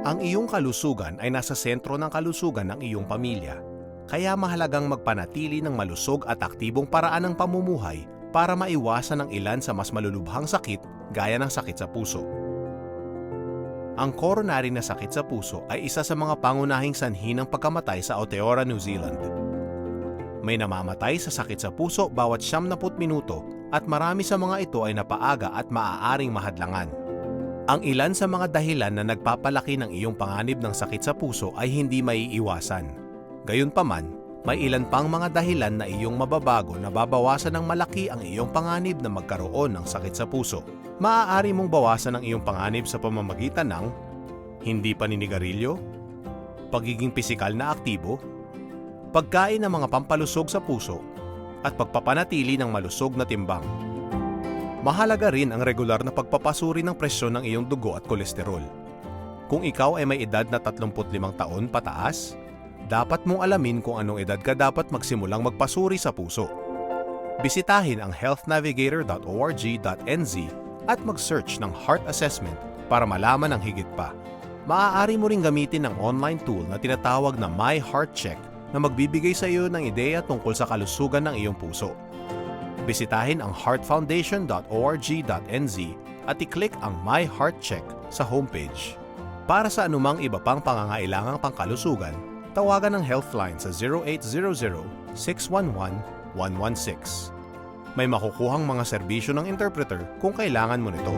Ang iyong kalusugan ay nasa sentro ng kalusugan ng iyong pamilya. Kaya mahalagang magpanatili ng malusog at aktibong paraan ng pamumuhay para maiwasan ang ilan sa mas malulubhang sakit gaya ng sakit sa puso. Ang coronary na sakit sa puso ay isa sa mga pangunahing sanhi ng pagkamatay sa Aotearoa, New Zealand. May namamatay sa sakit sa puso bawat 70 minuto at marami sa mga ito ay napaaga at maaaring mahadlangan. Ang ilan sa mga dahilan na nagpapalaki ng iyong panganib ng sakit sa puso ay hindi maiiwasan. Gayunpaman, may ilan pang mga dahilan na iyong mababago na babawasan ng malaki ang iyong panganib na magkaroon ng sakit sa puso. Maaari mong bawasan ang iyong panganib sa pamamagitan ng hindi paninigarilyo, pagiging pisikal na aktibo, pagkain ng mga pampalusog sa puso, at pagpapanatili ng malusog na timbang. Mahalaga rin ang regular na pagpapasuri ng presyon ng iyong dugo at kolesterol. Kung ikaw ay may edad na 35 taon pataas, dapat mong alamin kung anong edad ka dapat magsimulang magpasuri sa puso. Bisitahin ang healthnavigator.org.nz at mag-search ng heart assessment para malaman ang higit pa. Maaari mo ring gamitin ang online tool na tinatawag na My Heart Check na magbibigay sa iyo ng ideya tungkol sa kalusugan ng iyong puso. Bisitahin ang heartfoundation.org.nz at i-click ang My Heart Check sa homepage. Para sa anumang iba pang pangangailangang pangkalusugan, tawagan ang Healthline sa 0800-611-116. May makukuhang mga serbisyo ng interpreter kung kailangan mo nito.